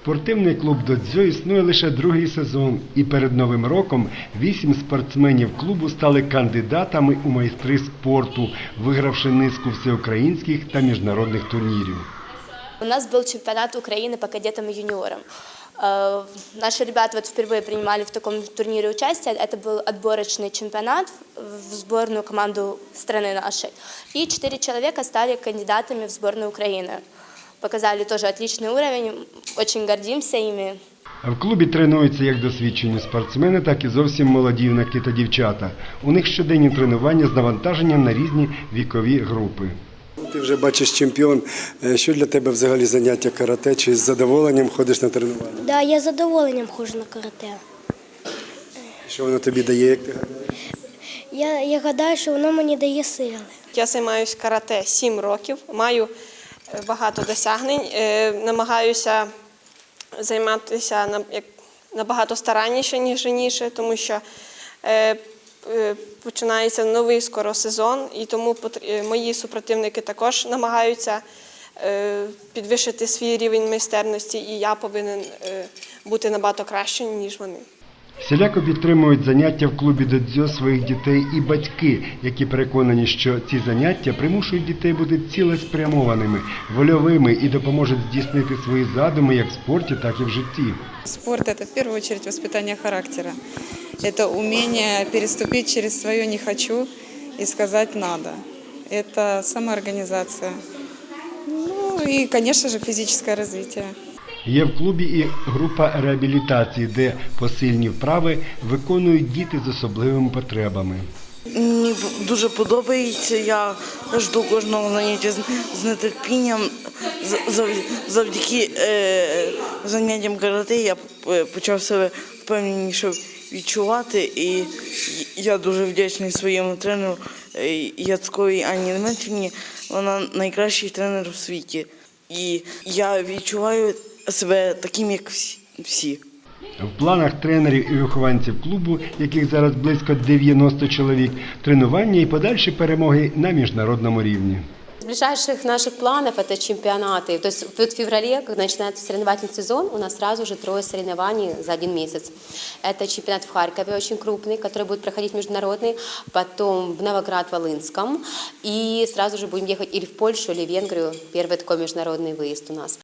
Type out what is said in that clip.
Спортивний клуб «Додзьо» існує лише другий сезон, і перед новим роком вісім спортсменів клубу стали кандидатами у майстри спорту, вигравши низку всеукраїнських та міжнародних турнірів. У нас был чемпионат Украины по кадетам и юниорам. Э, Наши ребята вот впервые принимали в таком турнире участие. Это был отборочный чемпионат в сборную команду страны нашей. И четыре человека стали кандидатами в сборную Украины. Показали тоже отличный уровень, очень гордимся ими. В клубі тренуються як досвідчені спортсмени, так і зовсім молоді юнаки та дівчата. У них щоденні тренування з навантаженням на різні вікові групи. Ти вже бачиш чемпіон. Е, Що для тебе взагалі заняття карате? Чи з задоволенням ходиш на тренування? Да, я з задоволенням ходжу на карате. Що воно тобі дає, як ти гадаєш? Я, я гадаю, що воно мені дає сили. Я займаюся карате 7 років, маю багато досягнень, е, намагаюся займатися набагато старанніше, ніж раніше, тому що е, е, починається новий скоро сезон, і тому мої супротивники також намагаються підвищити свій рівень майстерності, і я повинен бути набагато кращим, ніж вони. Всіляко підтримують заняття в клубі «Додзьо» своїх дітей і батьки, які переконані, що ці заняття примушують дітей бути цілеспрямованими, вольовими і допоможуть здійснити свої задуми як в спорті, так і в житті. Спорт – это в первую очередь воспитание характера. Это умение переступить через свое «не хочу» и сказать «надо». Это самоорганизация. Ну и, конечно же, физическое развитие. Є в клубі і група реабілітації, де посильні вправи виконують діти з особливими потребами. Мені дуже подобається. Я жду кожного заняття з, нетерпінням. Завдяки е, заняттям карате я е, почав себе впевненіше відчувати, і я дуже вдячний своєму тренеру е, Яцковій Анні Дмитрівні. Вона найкращий тренер у світі. І я відчуваю себе таким, як всі- всі. В планах тренерів і вихованців клубу, яких зараз близько 90 чоловік, тренування і подальші перемоги на міжнародному рівні. Из ближайших наших планов это чемпионаты. То есть вот в феврале, когда начинается соревновательный сезон, у нас сразу же трое соревнований за один месяц. Это чемпионат в Харькове очень крупный, который будет проходить международный, потом в Новоград-Волынском, и сразу же будем ехать или в Польшу, или в Венгрию. Первый такой международный выезд у нас.